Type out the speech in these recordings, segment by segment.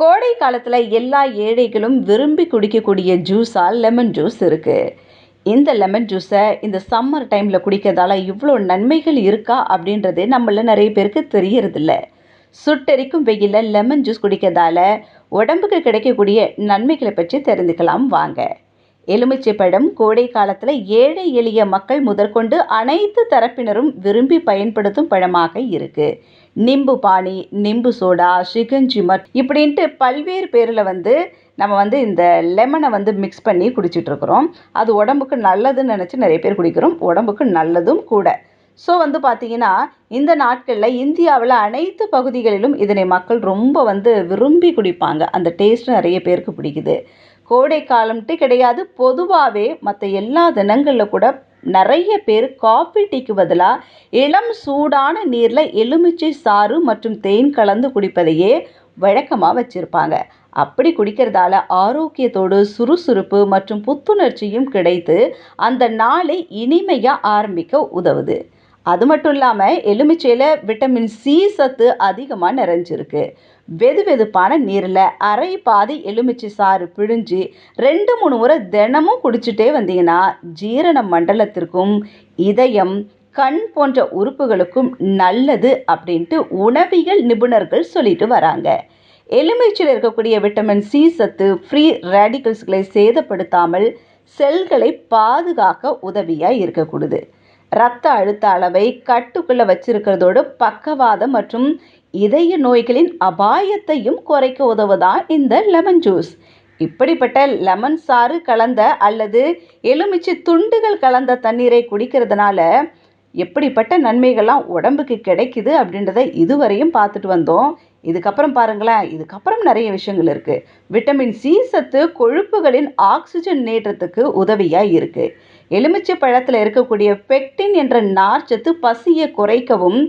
கோடை காலத்தில் எல்லா ஏழைகளும் விரும்பி குடிக்கக்கூடிய ஜூஸாக லெமன் ஜூஸ் இருக்குது இந்த லெமன் ஜூஸை இந்த சம்மர் டைமில் குடிக்கிறதால இவ்வளோ நன்மைகள் இருக்கா அப்படின்றதே நம்மள நிறைய பேருக்கு தெரியறதில்ல. சுட்டெரிக்கும் வெயிலில் லெமன் ஜூஸ் குடிக்கிறதால உடம்புக்கு கிடைக்கக்கூடிய நன்மைகளை பற்றி தெரிந்துக்கலாம் வாங்க. எலுமிச்சை பழம் கோடை காலத்தில் ஏழை எளிய மக்கள் முதற்கொண்டு அனைத்து தரப்பினரும் விரும்பி பயன்படுத்தும் பழமாக இருக்கு. நிம்பு பானி நிம்பு சோடா சிகஞ்சிமட் இப்படின்ட்டு பல்வேறு பேரில் வந்து நம்ம வந்து இந்த லெமனை வந்து மிக்ஸ் பண்ணி குடிச்சிட்ருக்குறோம் அது உடம்புக்கு நல்லதுன்னு நினச்சி நிறைய பேர் குடிக்கிறோம். உடம்புக்கு நல்லதும் கூட. ஸோ வந்து பார்த்தீங்கன்னா இந்த நாட்களில் இந்தியாவில் அனைத்து பகுதிகளிலும் இதனை மக்கள் ரொம்ப வந்து விரும்பி குடிப்பாங்க. அந்த டேஸ்ட் நிறைய பேருக்கு பிடிக்குது. கோடை காலம்ட்டு கிடையாது. பொதுவாகவே மற்ற எல்லா தினங்களில் கூட நிறைய பேர் காஃபி டீக்கு பதிலாக இளம் சூடான நீரில் எலுமிச்சை சாறு மற்றும் தேன் கலந்து குடிப்பதையே வழக்கமாக வச்சுருப்பாங்க. அப்படி குடிக்கிறதால ஆரோக்கியத்தோடு சுறுசுறுப்பு மற்றும் புத்துணர்ச்சியும் கிடைத்து அந்த நாளை இனிமையாக ஆரம்பிக்க உதவுது. அது மட்டும் இல்லாமல் எலுமிச்சையில் விட்டமின் சி சத்து அதிகமாக நிறைஞ்சிருக்கு. வெது வெதுப்பான நீரில் அரை பாதி எலுமிச்சை சாறு பிழிஞ்சு ரெண்டு மூணு முறை தினமும் குடிச்சிட்டே வந்தீங்கன்னா ஜீரண மண்டலத்திற்கும் இதயம் கண் போன்ற உறுப்புகளுக்கும் நல்லது அப்படின்ட்டு உணவியல் நிபுணர்கள் சொல்லிட்டு வராங்க. எலுமிச்சில் இருக்கக்கூடிய விட்டமின் சி சத்து ஃப்ரீ ரேடிகல்ஸ்களை சேதப்படுத்தாமல் செல்களை பாதுகாக்க உதவியாக இருக்கக்கூடுது. ரத்த அழுத்த அளவை கட்டுக்குள்ளே வச்சிருக்கிறதோடு பக்கவாதம் மற்றும் இதய நோய்களின் அபாயத்தையும் குறைக்க உதவுதான் இந்த லெமன் ஜூஸ் இப்படிப்பட்ட லெமன் சாறு கலந்த அல்லது எலுமிச்சை துண்டுகள் கலந்த தண்ணீரை குடிக்கிறதுனால எப்படிப்பட்ட நன்மைகள்லாம் உடம்புக்கு கிடைக்குது அப்படின்றத இதுவரையும் பார்த்துட்டு வந்தோம். இதுக்கப்புறம் பாருங்களேன் இதுக்கப்புறம் நிறைய விஷயங்கள் இருக்குது விட்டமின் சி சத்து கொழுப்புகளின் ஆக்சிஜன் நேற்றத்துக்கு உதவியாக இருக்குது எலுமிச்சை பழத்தில் இருக்கக்கூடிய பெக்டின் என்ற நார்ச்சத்து பசியை குறைக்கவும்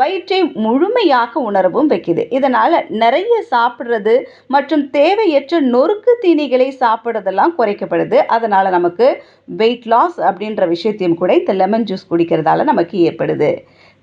வயிற்றை முழுமையாக உணரவும் வைக்குது. இதனால் நிறைய சாப்பிட்றது மற்றும் தேவையற்ற நொறுக்கு தீனிகளை சாப்பிட்றதெல்லாம் குறைக்கப்படுது. அதனால் நமக்கு வெயிட் லாஸ் அப்படின்ற விஷயத்தையும் கூட இந்த லெமன் ஜூஸ் குடிக்கிறதால நமக்கு ஏற்படுது.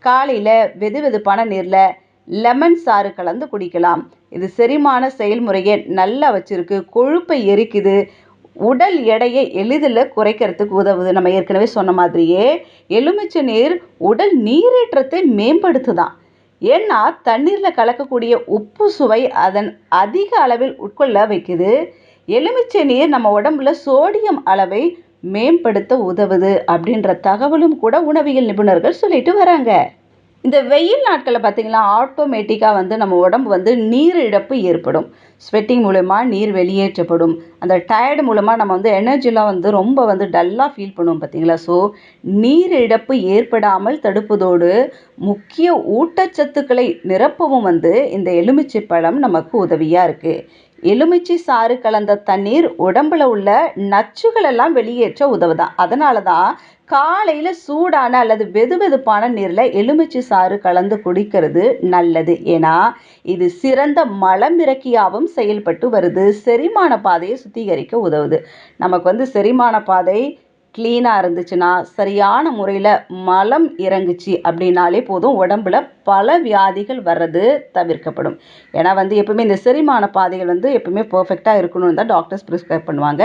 காலையில் வெது வெதுப்பான நீரில் லெமன் சாறு கலந்து குடிக்கலாம். இது செரிமான செயல்முறையை நல்லா வச்சுருக்கு. கொழுப்பை எரிக்குது. உடல் எடையை எளிதில் குறைக்கிறதுக்கு உதவுது. நம்ம ஏற்கனவே சொன்ன மாதிரியே எலுமிச்சை நீர் உடல் நீரேற்றத்தை மேம்படுத்துதான். ஏன்னா தண்ணீரில் கலக்கக்கூடிய உப்பு சுவை அதன் அதிக அளவில் உட்கொள்ள வைக்குது. எலுமிச்சை நீர் நம்ம உடம்புல சோடியம் அளவை மேம்படுத்த உதவுது அப்படின்ற தகவலும் கூட உணவியல் நிபுணர்கள் சொல்லிட்டு வராங்க. இந்த வெயில் நாட்களில் பார்த்திங்கன்னா ஆட்டோமேட்டிக்காக வந்து நம்ம உடம்பு வந்து நீர் இழப்பு ஏற்படும். ஸ்வெட்டிங் மூலயமா நீர் வெளியேற்றப்படும். அந்த டயர்டு மூலமாக நம்ம வந்து எனர்ஜிலாம் வந்து ரொம்ப வந்து டல்லாக ஃபீல் பண்ணுவோம் பார்த்தீங்களா ஸோ நீர் இழப்பு ஏற்படாமல் தடுப்பதோடு முக்கிய ஊட்டச்சத்துக்களை நிரப்பவும் வந்து இந்த எலுமிச்சை பழம் நமக்கு உதவியாக இருக்குது எலுமிச்சை சாறு கலந்த தண்ணீர் உடம்புல உள்ள நச்சுகளெல்லாம் வெளியேற்ற உதவுதான். அதனால தான் காலையில் சூடான அல்லது வெது வெதுப்பான நீரில் எலுமிச்சை சாறு கலந்து குடிக்கிறது நல்லது. ஏன்னா இது சிறந்த மலமிறக்கியாகவும் செயல்பட்டு வருது. செரிமான பாதையை சுத்திகரிக்க உதவுது. நமக்கு வந்து செரிமான பாதை க்ளீனாக இருந்துச்சுன்னா சரியான முறையில் மலம் இறங்குச்சு அப்படின்னாலே போதும் உடம்புல பல வியாதிகள் வர்றது தவிர்க்கப்படும். ஏன்னா வந்து எப்பவுமே இந்த செரிமான பாதைகள் வந்து எப்பவுமே பர்ஃபெக்டாக இருக்கணும்னு தான் டாக்டர்ஸ் ப்ரிஸ்கிரைப் பண்ணுவாங்க.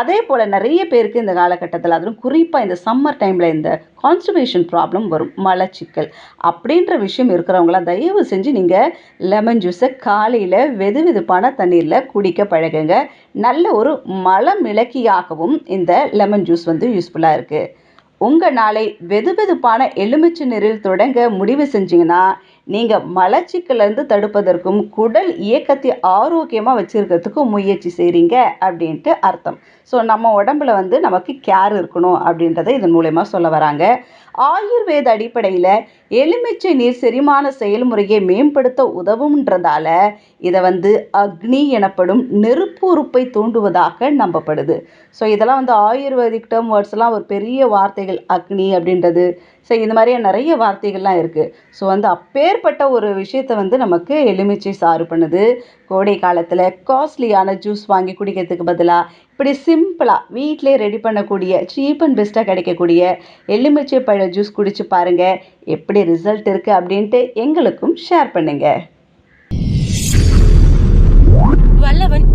அதே போல் நிறைய பேருக்கு இந்த காலகட்டத்தில் அதுவும் குறிப்பாக இந்த சம்மர் டைமில் இந்த கான்ஸ்டிபேஷன் ப்ராப்ளம் வரும். மலச்சிக்கல் அப்படின்ற விஷயம் இருக்கிறவங்களாம் தயவு செஞ்சு நீங்கள் லெமன் ஜூஸை காலையில் வெது வெதுப்பான தண்ணீரில் குடிக்க பழகுங்க. நல்ல ஒரு மலமிளக்கியாகவும் இந்த லெமன் ஜூஸ் வந்து யூஸ்ஃபுல்லாக இருக்குது உங்கள் நாளை வெது வெதுப்பான எலுமிச்சை நீரில் தொடங்க முடிவு செஞ்சிங்கன்னா நீங்கள் மலச்சிக்கலேருந்து தடுப்பதற்கும் குடல் இயக்கத்தை ஆரோக்கியமாக வச்சுருக்கிறதுக்கும் முயற்சி செய்கிறீங்க அப்படின்ட்டு அர்த்தம். ஸோ நம்ம உடம்புல வந்து நமக்கு கேர் இருக்கணும் அப்படின்றத இதன் மூலயமா சொல்ல வராங்க. ஆயுர்வேத அடிப்படையில் எலுமிச்சை நீர் செரிமான செயல்முறையை மேம்படுத்த உதவும்ன்றதால இதை வந்து அக்னி எனப்படும் நெருப்பு உறுப்பை தூண்டுவதாக நம்பப்படுது. ஸோ இதெல்லாம் வந்து ஆயுர்வேதிக் டேர்ம் வேர்ட்ஸ்லாம் ஒரு பெரிய வார்த்தைகள் அக்னி அப்படின்றது. ஸோ இந்த மாதிரியே நிறைய வார்த்தைகள்லாம் இருக்குது ஸோ வந்து அப்பேற்பட்ட ஒரு விஷயத்தை வந்து நமக்கு எலுமிச்சை சாறு பண்ணுது. கோடை காலத்தில் காஸ்ட்லியான ஜூஸ் வாங்கி குடிக்கிறதுக்கு பதிலாக இப்படி சிம்பிளாக வீட்டிலே ரெடி பண்ணக்கூடிய சீப் அண்ட் பெஸ்ட்டாக கிடைக்கக்கூடிய எலுமிச்சை பழ ஜூஸ் குடித்து பாருங்கள் எப்படி ரிசல்ட் இருக்குது அப்படின்ட்டு எங்களுக்கும் ஷேர் பண்ணுங்கள் வல்லவன்